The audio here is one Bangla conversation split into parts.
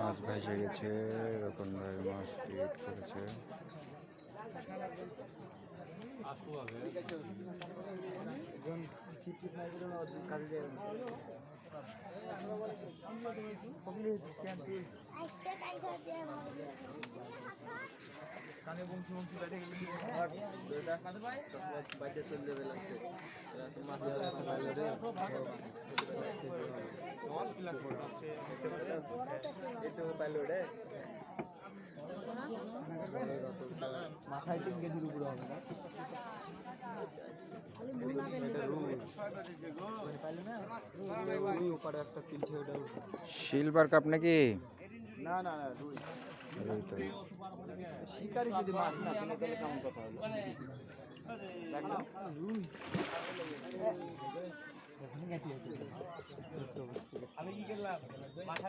মাছ ভেসে গেছে রতন ভাই মাছ ক্রিয়েট করেছে। মাথায় তিন কেজির উপরে হবে না সিলভার কাপ নাকি না না না রুই রুই তো। শিকারি যদি মাছ না ছিল তাহলে কেমন কথা হলো? আমি কি করলাম? মাথা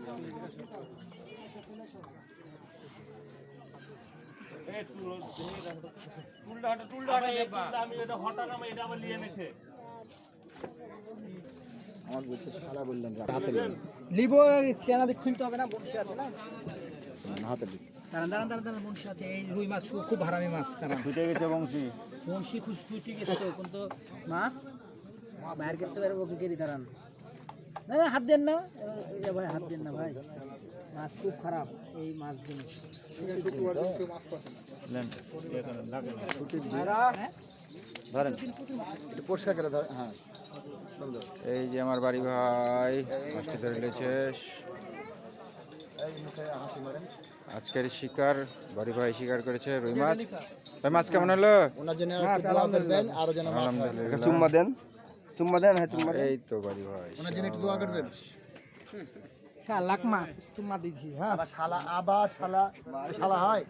আমার বলছে শালা বললেন হাতে লিবো খুলতে হবে না আছে না? হাতে লিখ দাঁড়ান দাঁড়ান দাঁড়ান দাঁড়ান বংশী আছে। এই রুই মাছ খুব- হারামি মাছ দাঁড়ান। গেছে বংশী। গেছে মাছ। বাইরে করতে পারব কেরি দাঁড়ান। না না হাত দেন না। ভাই হাত দেন না ভাই। মাছ খুব খারাপ এই মাছ জিনিস ধরেন। পরিষ্কার করে ধর হ্যাঁ এই যে আমার বাড়ি ভাই মাছটি ধরে আজকের শিকার বাড়ি ভাই শিকার করেছে রুই মাছ। ভাই মাছ কেমন হলো? হয়। চুম্মা দেন চুম্মা দেন হ্যাঁ চুম্মা এই তো বাড়ি ভাই ওনার জন্য একটু দোয়া করবেন। শালা লাখ মাছ চুম্মা দিছি হ্যাঁ। শালা আবার শালা শালা হয়।